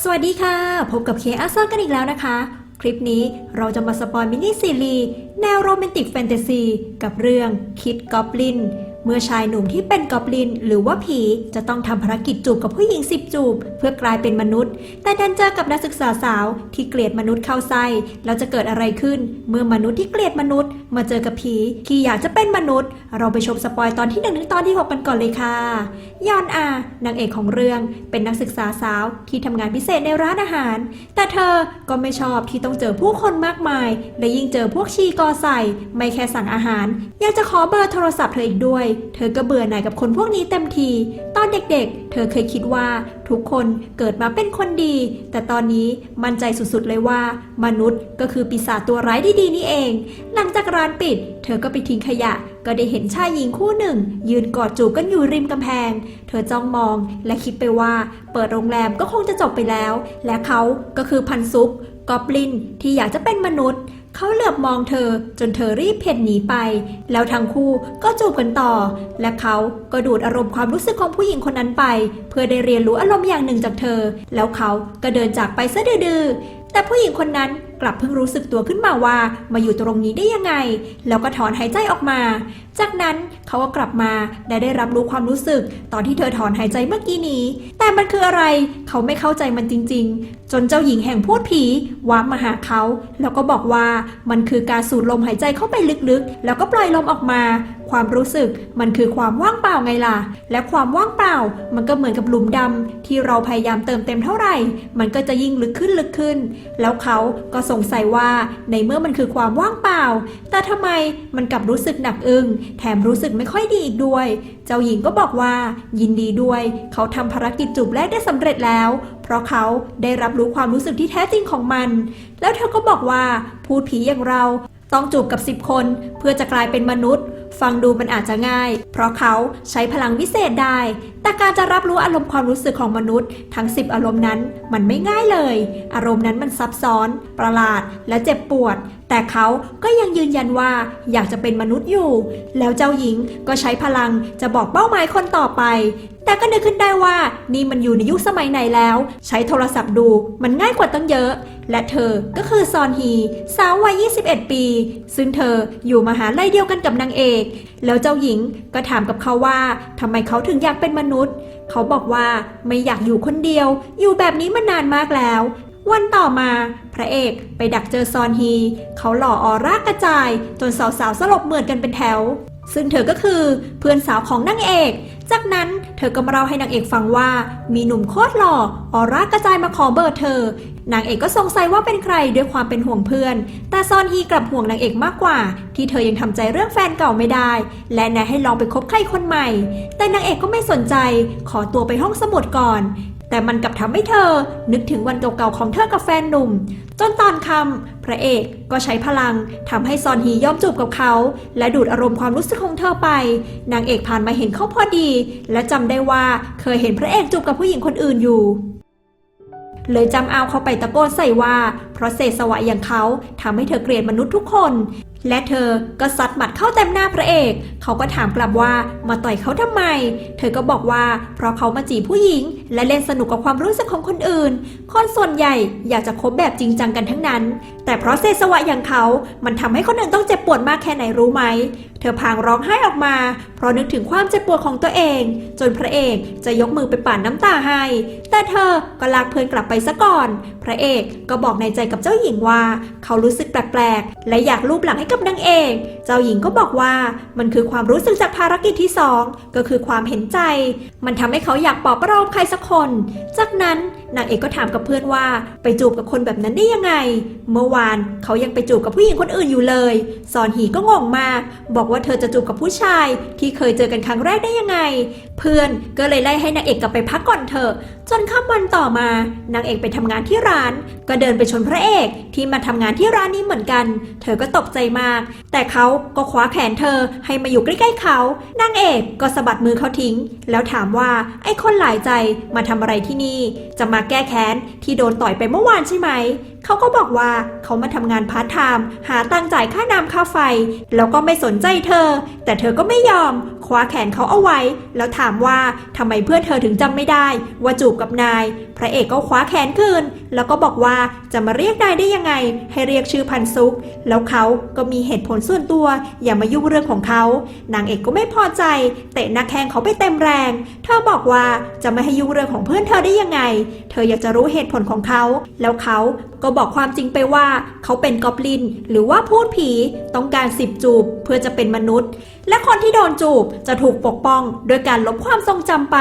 สวัสดีค่ะ พบกับเคอาซอร์กันอีกแล้วนะคะ คลิปนี้เราจะมาสปอยมินิซีรีส์แนวโรแมนติกแฟนตาซีกับเรื่องคิดกอบลิน เมื่อชายหนุ่มที่เป็นกอบลินหรือว่าผีจะต้องทำภารกิจจูบกับผู้หญิงสิบจูบ เพื่อกลายเป็นมนุษย์ แต่ดันเจอกับนักศึกษาสาวที่เกลียดมนุษย์เข้าไส้แล้วจะเกิดอะไรขึ้น เมื่อมนุษย์ที่เกลียดมนุษย์ มาเจอกับผีที่อยากจะเป็นมนุษย์ เราไปชมสปอยตอนที่หนึ่งถึงตอนที่หกกันก่อนเลยค่ะยอนอานางเอกของเรื่องเป็นนักศึกษาสาวที่ทำงานพิเศษในร้านอาหาร แต่เธอก็ไม่ชอบที่ต้องเจอผู้คนมากมายและยิ่งเจอพวกชีกอใส่ไม่แค่สั่งอาหารยากจะขอเบอร์โทรศัพท์เธออีกด้วยเธอก็เบื่อหน่ายกับคนพวกนี้เต็มที ตอนเด็กๆ เธอเคยคิดว่าทุกคนเกิดมาเป็นคนดี แต่ตอนนี้มั่นใจสุดๆเลยว่า มนุษย์ก็คือปีศาจตัวร้ายดีๆนี่เอง หลังจากร้านปิด เธอก็ไปทิ้งขยะ ก็ได้เห็นชายหญิงคู่หนึ่ง ยืนกอดจูบกันอยู่ริมกำแพง เธอจ้องมองและคิดไปว่า เปิดโรงแรมก็คงจะจบไปแล้ว และเขาก็คือพันซุกกอบลินที่อยากจะเป็นมนุษย์ เขาเหลือบมองเธอจนเธอรีบเพ่นหนีไป แล้วทั้งคู่ก็จูบกันต่อ และเขาก็ดูดอารมณ์ความรู้สึกของผู้หญิงคนนั้นไป เพื่อได้เรียนรู้อารมณ์อย่างหนึ่งจากเธอ แล้วเขาก็เดินจากไปซะดื้อแต่ผู้หญิงคนนั้นกลับเพิ่งรู้สึกตัวขึ้นมาว่ามาอยู่ตรงนี้ได้ยังไง แล้วก็ถอนหายใจออกมา จากนั้นเขาก็กลับมาและได้รับรู้ความรู้สึก ตอนที่เธอถอนหายใจเมื่อกี้นี้ แต่มันคืออะไรเขาไม่เข้าใจมันจริง ๆ จนเจ้าหญิงแห่งพูดผีวาร์ปมาหาเขา แล้วก็บอกว่ามันคือการสูดลมหายใจเข้าไปลึกๆ แล้วก็ปล่อยลมออกมา ความรู้สึกมันคือความว่างเปล่าไงล่ะ และความว่างเปล่า มันก็เหมือนกับหลุมดำที่เราพยายามเติมเต็มเท่าไหร่ มันก็จะยิ่งลึกขึ้นลึกขึ้น แล้วเขาก็สงสัยว่าในเมื่อมันคือความว่างเปล่า แต่ทำไมมันกลับรู้สึกหนักอึ้งแถมรู้สึกไม่ค่อยดีอีกด้วยเจ้าหญิงก็บอกว่ายินดีด้วย เขาทำภารกิจจูบแรกได้สำเร็จแล้ว เพราะเขาได้รับรู้ความรู้สึกที่แท้จริงของมัน แล้วเธอก็บอกว่าพูดผีอย่างเราต้องจูบกับ 10 คนเพื่อจะกลายเป็นมนุษย์ ฟังดูมันอาจจะง่าย เพราะเขาใช้พลังวิเศษได้ แต่การจะรับรู้อารมณ์ความรู้สึกของมนุษย์ ทั้ง 10 อารมณ์นั้นมันไม่ง่ายเลย อารมณ์นั้นมันซับซ้อน ประหลาดและเจ็บปวด แต่เขาก็ยังยืนยันว่าอยากจะเป็นมนุษย์อยู่ แล้วเจ้าหญิงก็ใช้พลังจะบอกเป้าหมายคนต่อไป แต่ก็นึกขึ้นได้ว่านี่มันอยู่ในยุคสมัยไหนแล้ว ใช้โทรศัพท์ดูมันง่ายกว่าตั้งเยอะ และเธอก็คือซอนฮีสาววัย 21 ปี ซึ่งเธออยู่มหาลัยเดียวกันกับนางเอก แล้วเจ้าหญิงก็ถามกับเขาว่าทำไมเขาถึงอยากเป็นมนุษย์ เขาบอกว่าไม่อยากอยู่คนเดียว อยู่แบบนี้มานานมากแล้ว วันต่อมาพระเอกไปดักเจอซอนฮี เขาหล่อออร่ากระจาย จนสาวๆสลบเหมือดกันเป็นแถว ซึ่งเธอก็คือเพื่อนสาวของนางเอก จากนั้นเธอก็มาเล่าให้นางเอกฟังว่า มีหนุ่มโคตรหล่อออร่ากระจายมาขอเบอร์เธอ นางเอกก็สงสัยว่าเป็นใครด้วยความเป็นห่วงเพื่อน แต่ซอนฮีกลับห่วงนางเอกมากกว่า ที่เธอยังทำใจเรื่องแฟนเก่าไม่ได้ และแนะให้ลองไปคบใครคนใหม่ แต่นางเอกก็ไม่สนใจ ขอตัวไปห้องสมุดก่อน แต่มันกลับทำให้เธอ นึกถึงวันเก่าๆของเธอกับแฟนหนุ่ม จนตอนคำพระเอกก็ใช้พลังทำให้ซอนฮียอมจูบกับเขา และดูดอารมณ์ความรู้สึกของเธอไป นางเอกผ่านมาเห็นเขาพอดี และจำได้ว่าเคยเห็นพระเอกจูบกับผู้หญิงคนอื่นอยู่เลยจำเอาเขาไปตะโกนใส่ว่า เพราะเศษสวะอย่างเขาทำให้เธอเกลียดมนุษย์ทุกคน และเธอก็ซัดหมัดเข้าเต็มหน้าพระเอก เขาก็ถามกลับว่ามาต่อยเขาทำไม เธอก็บอกว่าเพราะเขามาจีบผู้หญิง และเล่นสนุกกับความรู้สึกของคนอื่น คนส่วนใหญ่อยากจะคบแบบจริงจังกันทั้งนั้น แต่เพราะเซสวะอย่างเขา มันทำให้คนอื่นต้องเจ็บปวดมากแค่ไหนรู้ไหม เธอพางร้องไห้ออกมา เพราะนึกถึงความเจ็บปวดของตัวเอง จนพระเอกจะยกมือไปป่านน้ำตาให้ แต่เธอก็ลากเพื่อนกลับไปซะก่อน พระเอกก็บอกในใจกับเจ้าหญิงว่า เขารู้สึกแปลกๆ และอยากลูบหลังให้กับนางเอก เจ้าหญิงก็บอกว่ามันคือความรู้สึกจากภารกิจที่สองก็คือความเห็นใจ มันทำให้เขาอยากปลอบประโลมใครสักคน จากนั้น นางเอกก็ถามกับเพื่อนว่าไปจูบกับคนแบบนั้นได้ยังไง เมื่อวานเขายังไปจูบกับผู้หญิงคนอื่นอยู่เลย ซอนหีก็งงมาก บอกว่าเธอจะจูบกับผู้ชาย ที่เคยเจอกันครั้งแรกได้ยังไง เพื่อนก็เลยไล่ให้นางเอกกลับไปพักก่อนเถอะ จนค่ำวันต่อมา นางเอกไปทำงานที่ร้าน ก็เดินไปชนพระเอกที่มาทำงานที่ร้านนี้เหมือนกัน เธอก็ตกใจมาก แต่เขาก็คว้าแขนเธอให้มาอยู่ใกล้ ๆเขา นางเอกก็สะบัดมือเขาทิ้ง แล้วถามว่าไอ้คนหลายใจมาทำอะไรที่นี่ จะมาแก้แค้นที่โดนต่อยไปเมื่อวานใช่ไหม เขาก็บอกว่าเขามาทำงานพาร์ทไทม์หาตังค์จ่ายค่าน้ำค่าไฟ แล้วก็ไม่สนใจเธอ แต่เธอก็ไม่ยอม คว้าแขนเขาเอาไว้ แล้วถามว่าทำไมเพื่อนเธอถึงจำไม่ได้ ว่าจูบกับนาย พระเอกก็คว้าแขนคืน แล้วก็บอกว่าจะมาเรียกนายได้ยังไง ให้เรียกชื่อพันซุก แล้วเขาก็มีเหตุผลส่วนตัว อย่ามายุ่งเรื่องของเขานางเอกก็ไม่พอใจเตะหนักแข้งเขาไปเต็มแรง เธอบอกว่าจะไม่ให้ยุ่งเรื่องของเพื่อนเธอได้ยังไง เธออยากจะรู้เหตุผลของเขา แล้วเขาก็บอกความจริงไปว่า เขาเป็นกอบลิน หรือว่าพูดผีต้องการสิบจูบเพื่อจะเป็นมนุษย์ และคนที่โดนจูบจะถูกปกป้อง โดยการลบความทรงจำไป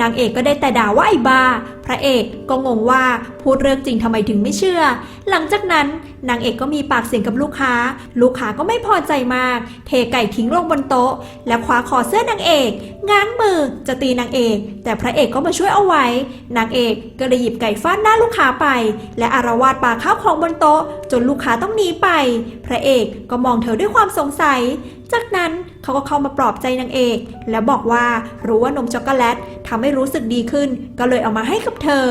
นางเอกก็ได้แต่ด่าว่าไอ้บ้า ระเอกก็งงว่าพูดเรื่องจริงทำไมถึงไม่เชื่อ หลังจากนั้นนางเอกก็มีปากเสียงกับลูกค้า ลูกค้าก็ไม่พอใจมาก เทไก่ทิ้งลงบนโต๊ะ และคว้าคอเสื้อนางเอก ง้างมือจะตีนางเอก แต่พระเอกก็มาช่วยเอาไว้ นางเอกก็เลยหยิบไก่ฟาดหน้าลูกค้าไป และอารวาสปาข้าวของบนโต๊ะ จนลูกค้าต้องหนีไป พระเอกก็มองเธอด้วยความสงสัย จากนั้นเขาก็เข้ามาปลอบใจนางเอก และบอกว่ารู้ว่านมช็อกโกแลตทำให้รู้สึกดีขึ้น ก็เลยเอามาให้กับเธอ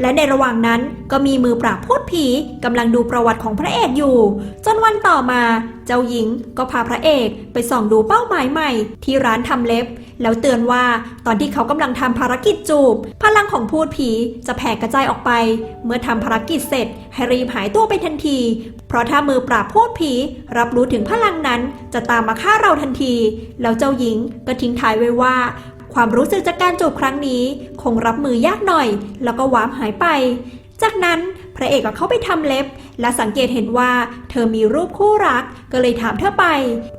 และในระหว่างนั้นก็มีมือปราบพูดผีกำลังดูประวัติของพระเอกอยู่ จนวันต่อมา เจ้าหญิงก็พาพระเอกไปส่องดูเป้าหมายใหม่ ที่ร้านทำเล็บ แล้วเตือนว่าตอนที่เขากำลังทำภารกิจจูบ พลังของพูดผีจะแผ่กระจายออกไป เมื่อทำภารกิจเสร็จให้รีบหายตัวไปทันที เพราะถ้ามือปราบพูดผี รับรู้ถึงพลังนั้นจะตามมาฆ่าเราทันที แล้วเจ้าหญิงก็ทิ้งท้ายไว้ว่า ความรู้สึกจากการจูบครั้งนี้ คงรับมือยากหน่อย แล้วก็วามหายไป จากนั้น ระเอกก็เข้าไปทำเล็บ และสังเกตเห็นว่า เธอมีรูปคู่รัก ก็เลยถามเธอไป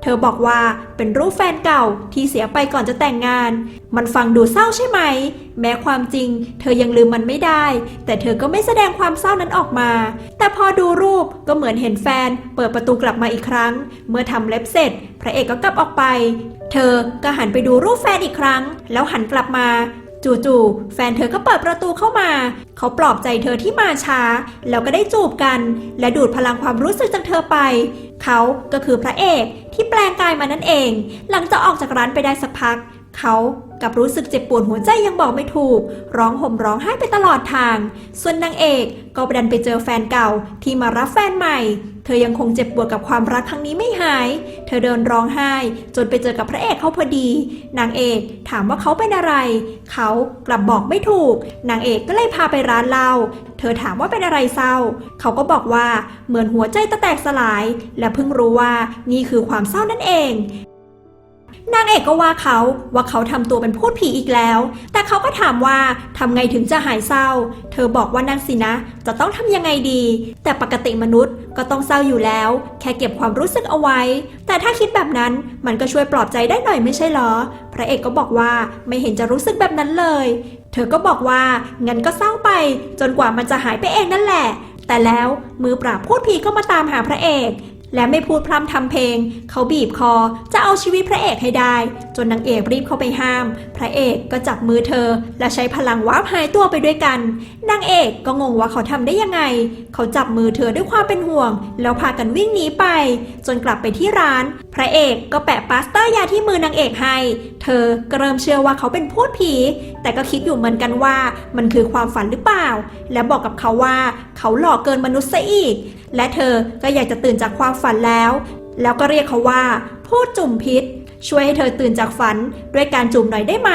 เธอบอกว่าเป็นรูปแฟนเก่าที่เสียไปก่อนจะแต่งงาน มันฟังดูเศร้าใช่ไหม แม้ความจริง เธอยังลืมมันไม่ได้ แต่เธอก็ไม่แสดงความเศร้านั้นออกมา แต่พอดูรูปก็เหมือนเห็นแฟน เปิดประตูกลับมาอีกครั้ง เมื่อทำเล็บเสร็จ พระเอกก็กลับออกไป เธอก็หันไปดูรูปแฟนอีกครั้ง แล้วหันกลับมา จู่ๆแฟนเธอก็เปิดประตูเข้ามา เขาปลอบใจเธอที่มาช้า แล้วก็ได้จูบกัน และดูดพลังความรู้สึกจากเธอไป เขาก็คือพระเอกที่แปลงกายมานั่นเอง หลังจากออกจากร้านไปได้สักพัก เขากับรู้สึกเจ็บปวดหัวใจยังบอกไม่ถูก ร้องห่มร้องไห้ไปตลอดทาง ส่วนนางเอกก็ดันไปเจอแฟนเก่าที่มารับแฟนใหม่ เธอยังคงเจ็บปวดกับความรักครั้งนี้ไม่หาย เธอเดินร้องไห้ จนไปเจอกับพระเอกเขาพอดี นางเอกถามว่าเขาเป็นอะไร เขากลับบอกไม่ถูก นางเอกก็เลยพาไปร้านเหล้า เธอถามว่าเป็นอะไรเศร้า เขาก็บอกว่าเหมือนหัวใจจะแตกสลาย และเพิ่งรู้ว่านี่คือความเศร้านั่นเอง นางเอกก็ว่าเขาว่าเขาทำตัวเป็นพูดผีอีกแล้ว แต่เขาก็ถามว่าทำไงถึงจะหายเศร้า เธอบอกว่านั่นสินะ จะต้องทำยังไงดี แต่ปกติมนุษย์ก็ต้องเศร้าอยู่แล้ว แค่เก็บความรู้สึกเอาไว้ แต่ถ้าคิดแบบนั้นมันก็ช่วยปลอบใจได้หน่อยไม่ใช่เหรอ พระเอกก็บอกว่าไม่เห็นจะรู้สึกแบบนั้นเลย เธอก็บอกว่างั้นก็เศร้าไป จนกว่ามันจะหายไปเองนั่นแหละแต่แล้วมือปราบพูดผีก็มาตามหาพระเอก และไม่พูดพร่ำทำเพลง เขาบีบคอจะเอาชีวิตพระเอกให้ได้ จนนางเอกรีบเข้าไปห้าม พระเอกก็จับมือเธอ และใช้พลังวาร์ปหายตัวไปด้วยกันนางเอกก็งงว่าเขาทำได้ยังไง เขาจับมือเธอด้วยความเป็นห่วง แล้วพากันวิ่งหนีไป จนกลับไปที่ร้าน พระเอกก็แปะปาสเตอร์ยาที่มือนางเอกให้ เธอก็เริ่มเชื่อว่าเขาเป็นพูดผี แต่ก็คิดอยู่เหมือนกันว่ามันคือความฝันหรือเปล่า และบอกกับเขาว่าเขาหลอกเกินมนุษย์ซะอีก และเธอก็อยากจะตื่นจากความฝันแล้ว แล้วก็เรียกเขาว่าพูดจุ่มพิษ ช่วยให้เธอตื่นจากฝันด้วยการจุ่มหน่อยได้ไหม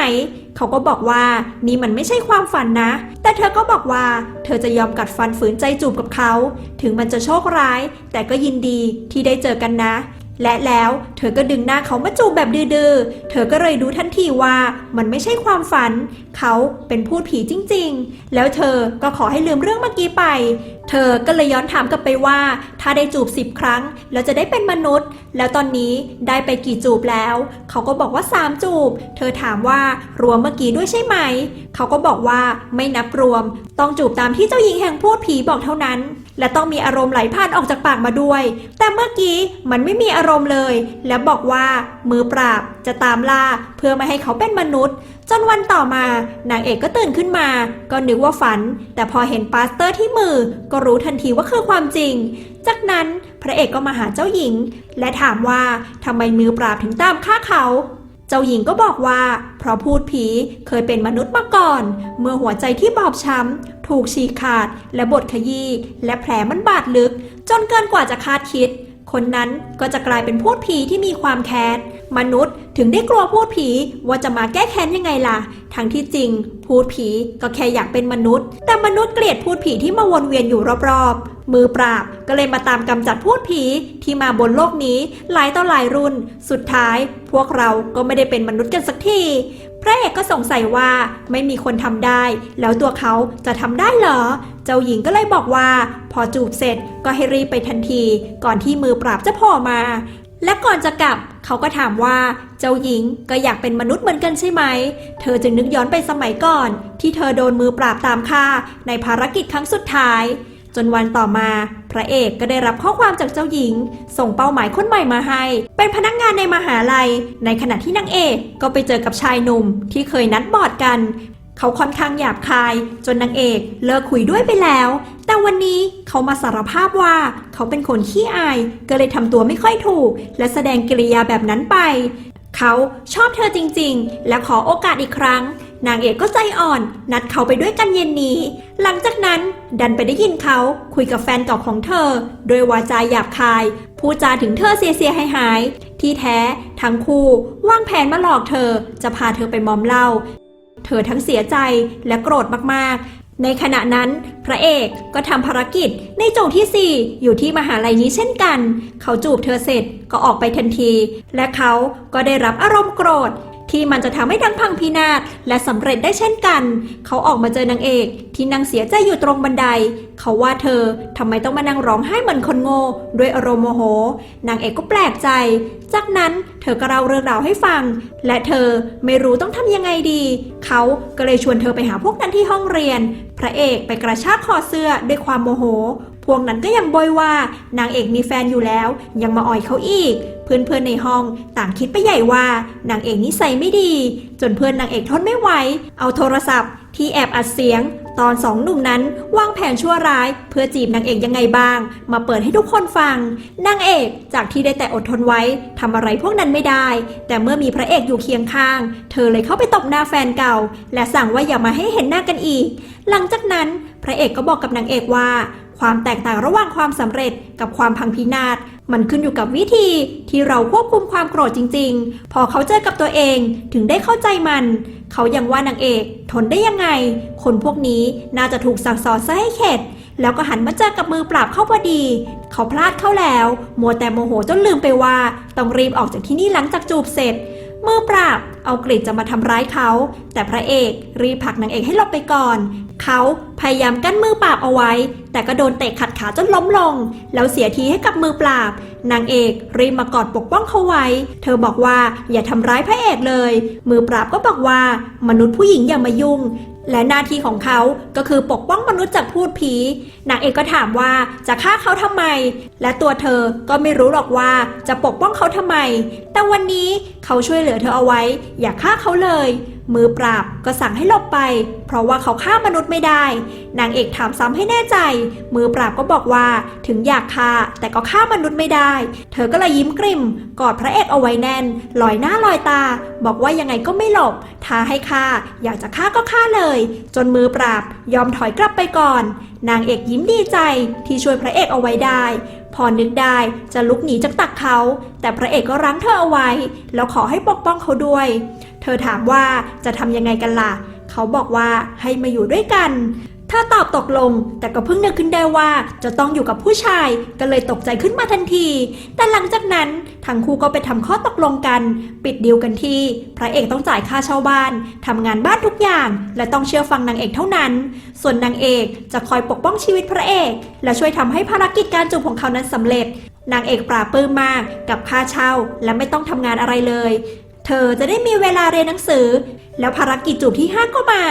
เขาก็บอกว่านี่มันไม่ใช่ความฝันนะ แต่เธอก็บอกว่า เธอจะยอมกัดฟันฝืนใจจูบกับเขา ถึงมันจะโชคร้าย แต่ก็ยินดีที่ได้เจอกันนะ และแล้วเธอก็ดึงหน้าเขามาจูบแบบดื้อๆ เธอก็เลยรู้ทันทีว่ามันไม่ใช่ความฝัน เขาเป็นพูดผีจริงๆ แล้วเธอก็ขอให้ลืมเรื่องเมื่อกี้ไป เธอก็เลยย้อนถามกลับไปว่า ถ้าได้จูบสิบครั้ง แล้วจะได้เป็นมนุษย์ แล้วตอนนี้ได้ไปกี่จูบแล้ว เขาก็บอกว่าสามจูบ เธอถามว่ารวมเมื่อกี้ด้วยใช่ไหม เขาก็บอกว่าไม่นับรวม ต้องจูบตามที่เจ้าหญิงแห่งพูดผีบอกเท่านั้น และต้องมีอารมณ์ไหลผ่านออกจากปากมาด้วย แต่เมื่อกี้มันไม่มีอารมณ์เลย และบอกว่ามือปราบจะตามล่าเพื่อไม่ให้เขาเป็นมนุษย์ จนวันต่อมานางเอกก็ตื่นขึ้นมา ก็นึกว่าฝัน แต่พอเห็นปาสเตอร์ที่มือ ก็รู้ทันทีว่าคือความจริง จากนั้นพระเอกก็มาหาเจ้าหญิง และถามว่าทำไมมือปราบถึงตามฆ่าเขา จ้าหญิงก็บอกว่า เพราะพูดผีเคยเป็นมนุษย์มาก่อน เมื่อหัวใจที่บอบช้ำ ถูกฉีกขาด และบดขยี้และแผลมันบาดลึก จนเกินกว่าจะคาดคิด คนนั้นก็จะกลายเป็นพูดผีที่มีความแค้น มนุษย์ถึงได้กลัวพูดผีว่าจะมาแก้แค้นยังไงล่ะ ทั้งที่จริง พูดผีก็แค่อยากเป็นมนุษย์ แต่มนุษย์เกลียดพูดผีที่มาวนเวียนอยู่รอบๆ มือปราบก็เลยมาตามกำจัดพูดผีที่มาบนโลกนี้หลายต่อหลายรุ่น สุดท้าย พวกเราก็ไม่ได้เป็นมนุษย์กันสักที พระเอกก็สงสัยว่าไม่มีคนทำได้ แล้วตัวเขาจะทำได้เหรอ เจ้าหญิงก็เลยบอกว่า พอจูบเสร็จก็ให้รีบไปทันที ก่อนที่มือปราบจะโผล่มา และก่อนจะกลับ เขาก็ถามว่าเจ้าหญิงก็อยากเป็นมนุษย์เหมือนกันใช่ไหม เธอจึงนึกย้อนไปสมัยก่อน ที่เธอโดนมือปราบตามฆ่าในภารกิจครั้งสุดท้าย จนวันต่อมา พระเอกก็ได้รับข้อความจากเจ้าหญิง ส่งเป้าหมายคนใหม่มาให้ เป็นพนักงานในมหาลัย ในขณะที่นางเอกก็ไปเจอกับชายหนุ่มที่เคยนัดบอดกัน เขาค่อนข้างหยาบคาย จนนางเอกเลิกคุยด้วยไปแล้ว แต่วันนี้เขามาสารภาพว่าเขาเป็นคนขี้อาย ก็เลยทำตัวไม่ค่อยถูก และแสดงกิริยาแบบนั้นไป เขาชอบเธอจริงๆ และขอโอกาสอีกครั้ง นางเอกก็ใจอ่อน นัดเขาไปด้วยกันเย็นนี้ หลังจากนั้นดันไปได้ยินเขาคุยกับแฟนเก่าของเธอ โดยวาจาหยาบคายพูดจาถึงเธอเสียเสียหายหายๆที่แท้ทั้งคู่วางแผนมาหลอกเธอจะพาเธอไปมอมเหล้า เธอทั้งเสียใจและโกรธมากๆ ในขณะนั้น พระเอกก็ทำภารกิจในโจงที่ 4 อยู่ที่มหาลัยนี้เช่นกัน เขาจูบเธอเสร็จก็ออกไปทันที และเขาก็ได้รับอารมณ์โกรธ ที่มันจะทำให้ทั้งพังพินาศและสำเร็จได้เช่นกัน เขาออกมาเจอนางเอกที่นั่งเสียใจอยู่ตรงบันได เขาว่าเธอทำไมต้องมานั่งร้องไห้เหมือนคนโง่ด้วยอารมณ์โมโห นางเอกก็แปลกใจ จากนั้นเธอก็เล่าเรื่องราวให้ฟัง และเธอไม่รู้ต้องทำยังไงดี เขาก็เลยชวนเธอไปหาพวกนั้นที่ห้องเรียน พระเอกไปกระชากคอเสื้อด้วยความโมโห พวกนั้นก็ยังบอยว่านางเอกมีแฟนอยู่แล้ว ยังมาอ่อยเขาอีก เพื่อนๆในห้องต่างคิดไปใหญ่ว่านางเอกนิสัยไม่ดี จนเพื่อนนางเอกทนไม่ไหว เอาโทรศัพท์ ที่แอบอัดเสียง ตอนสองหนุ่มนั้นวางแผนชั่วร้าย เพื่อจีบนางเอกยังไงบ้าง มาเปิดให้ทุกคนฟังนางเอกจากที่ได้แต่อดทนไว้ทำอะไรพวกนั้นไม่ได้ แต่เมื่อมีพระเอกอยู่เคียงข้าง เธอเลยเข้าไปตบหน้าแฟนเก่า และสั่งว่าอย่ามาให้เห็นหน้ากันอีก หลังจากนั้น พระเอกก็บอกกับนางเอกว่า ความแตกต่างระหว่างความสำเร็จกับความพังพินาศมันขึ้นอยู่กับวิธีที่เราควบคุมความโกรธจริง ๆ พอเขาเจอกับตัวเองถึงได้เข้าใจมัน เขายังว่านางเอก ทนได้ยังไง คนพวกนี้น่าจะถูกสั่งสอนซะให้เข็ด แล้วก็หันมาเจอกับมือปราบเข้าพอดี เขาพลาดเข้าแล้ว มัวแต่โมโหจนลืมไปว่า ต้องรีบออกจากที่นี่หลังจากจูบเสร็จมือปราบเอากรีดจะมาทำร้ายเขา แต่พระเอกรีบผลักนางเอกให้หลบไปก่อน เขาพยายามกั้นมือปราบเอาไว้ แต่ก็โดนเตะขัดขาจนล้มลง แล้วเสียทีให้กับมือปราบ นางเอกรีบมากอดปกป้องเขาไว้ เธอบอกว่าอย่าทำร้ายพระเอกเลย มือปราบก็บอกว่ามนุษย์ผู้หญิงอย่ามายุ่งและหน้าที่ของเขาก็คือปกป้องมนุษย์จากพูดผี นางเอกก็ถามว่าจะฆ่าเขาทำไม และตัวเธอก็ไม่รู้หรอกว่าจะปกป้องเขาทำไม แต่วันนี้เขาช่วยเหลือเธอเอาไว้ อย่าฆ่าเขาเลย มือปราบก็สั่งให้หลบไป เพราะว่าเขาฆ่ามนุษย์ไม่ได้ นางเอกถามซ้ำให้แน่ใจ มือปราบก็บอกว่าถึงอยากฆ่าแต่ก็ฆ่ามนุษย์ไม่ได้ เธอก็เลยยิ้มกริมกอดพระเอกเอาไว้แน่น ลอยหน้าลอยตา บอกว่ายังไงก็ไม่หลบท้าให้ฆ่า อยากจะฆ่าก็ฆ่าเลย จนมือปราบยอมถอยกลับไปก่อน นางเอกยิ้มดีใจที่ช่วยพระเอกเอาไว้ได้ พอนึกได้จะลุกหนีจากตักเขา แต่พระเอกก็รั้งเธอเอาไว้ แล้วขอให้ปกป้องเขาด้วย เธอถามว่าจะทำยังไงกันล่ะ เขาบอกว่าให้มาอยู่ด้วยกัน เธอตอบตกลง แต่ก็เพิ่งนึกขึ้นได้ว่าจะต้องอยู่กับผู้ชายก็เลยตกใจขึ้นมาทันที แต่หลังจากนั้นทั้งคู่ก็ไปทำข้อตกลงกัน ปิดดีลกันที่ พระเอกต้องจ่ายค่าเช่าบ้านทำงานบ้านทุกอย่าง และต้องเชื่อฟังนางเอกเท่านั้น ส่วนนางเอกจะคอยปกป้องชีวิตพระเอก และช่วยทำให้ภารกิจการจูบของเขานั้นสำเร็จ นางเอกปราบปื้มมากกับค่าเช่า และไม่ต้องทำงานอะไรเลย เธอจะได้มีเวลาเรียนหนังสือ แล้วภารกิจจูบที่ห้าก็มา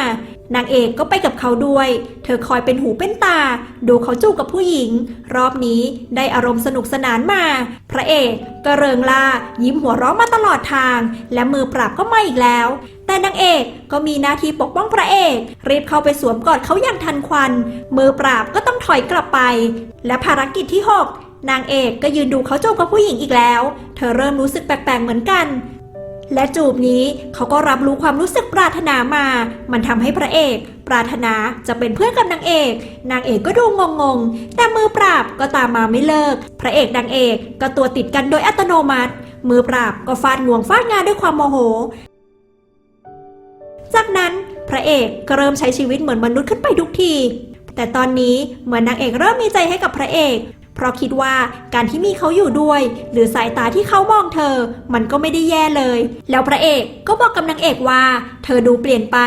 นางเอกก็ไปกับเขาด้วย เธอคอยเป็นหูเป็นตา ดูเขาจูบกับผู้หญิง รอบนี้ได้อารมณ์สนุกสนานมา พระเอกก็เริงล่ายิ้มหัวเราะมาตลอดทาง และมือปราบก็มาอีกแล้ว แต่นางเอกก็มีหน้าที่ปกป้องพระเอก รีบเข้าไปสวมกอดเขาอย่างทันควัน มือปราบก็ต้องถอยกลับไป และภารกิจที่หกนางเอกก็ยืนดูเขาจูบกับผู้หญิงอีกแล้ว เธอเริ่มรู้สึกแปลกๆเหมือนกัน และจูบนี้เขาก็รับรู้ความรู้สึกปรารถนามา มันทำให้พระเอก ปรารถนาจะเป็นเพื่อนกับนางเอก นางเอกก็ดูงงๆแต่มือปราบก็ตามมาไม่เลิก พระเอกนางเอกก็ตัวติดกันโดยอัตโนมัติ มือปราบก็ฟาดงวงฟาดงานด้วยความโมโห จากนั้นพระเอกก็เริ่มใช้ชีวิตเหมือนมนุษย์ขึ้นไปทุกที แต่ตอนนี้เหมือนนางเอกเริ่มมีใจให้กับพระเอก เพราะคิดว่าการที่มีเขาอยู่ด้วย หรือสายตาที่เขามองเธอ มันก็ไม่ได้แย่เลย แล้วพระเอกก็บอกกับนางเอกว่า เธอดูเปลี่ยนไป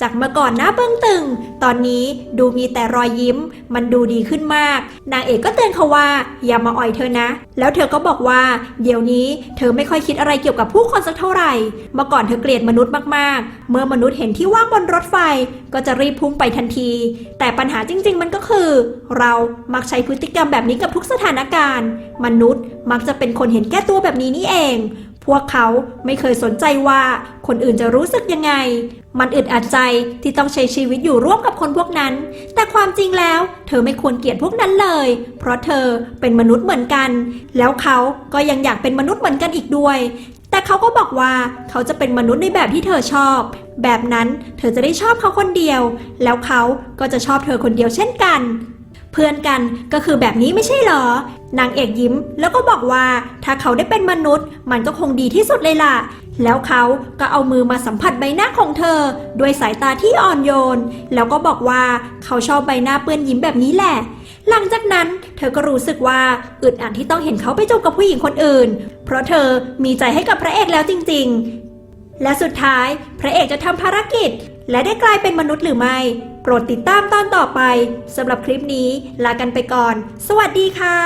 จากเมื่อก่อนหน้าเบื้องตึง ตอนนี้ดูมีแต่รอยยิ้ม มันดูดีขึ้นมาก นางเอกก็เตือนเขาว่า อย่ามาอ่อยเธอนะ แล้วเธอก็บอกว่า เดี๋ยวนี้เธอไม่ค่อยคิดอะไรเกี่ยวกับผู้คนสักเท่าไหร่ เมื่อก่อนเธอเกลียดมนุษย์มากๆ เมื่อมนุษย์เห็นที่ว่างบนรถไฟ ก็จะรีบพุ่งไปทันที แต่ปัญหาจริง ๆ มันก็คือ เรามักใช้พฤติกรรมแบบนี้กับทุกสถานการณ์ มนุษย์มักจะเป็นคนเห็นแก่ตัวแบบนี้นี่เอง พวกเขาไม่เคยสนใจว่าคนอื่นจะรู้สึกยังไง มันอึดอัดใจที่ต้องใช้ชีวิตอยู่ร่วมกับคนพวกนั้น แต่ความจริงแล้ว เธอไม่ควรเกลียดพวกนั้นเลย เพราะเธอเป็นมนุษย์เหมือนกัน แล้วเขาก็ยังอยากเป็นมนุษย์เหมือนกันอีกด้วย แต่เขาก็บอกว่าเขาจะเป็นมนุษย์ในแบบที่เธอชอบ แบบนั้นเธอจะได้ชอบเขาคนเดียว แล้วเขาก็จะชอบเธอคนเดียวเช่นกัน เพื่อนกันก็คือแบบนี้ไม่ใช่เหรอ นางเอกยิ้มแล้วก็บอกว่าถ้าเขาได้เป็นมนุษย์ มันก็คงดีที่สุดเลยล่ะ แล้วเขาก็เอามือมาสัมผัสใบหน้าของเธอ ด้วยสายตาที่อ่อนโยน แล้วก็บอกว่าเขาชอบใบหน้าเปื้อนยิ้มแบบนี้แหละ หลังจากนั้นเธอก็รู้สึกว่าอึดอัดที่ต้องเห็นเขาไปจูบกับผู้หญิงคนอื่น เพราะเธอมีใจให้กับพระเอกแล้วจริง ๆ และสุดท้ายพระเอกจะทำภารกิจ และได้กลายเป็นมนุษย์หรือไม่ โปรดติดตามตอนต่อไปสำหรับคลิปนี้ลากันไปก่อน สวัสดีค่ะ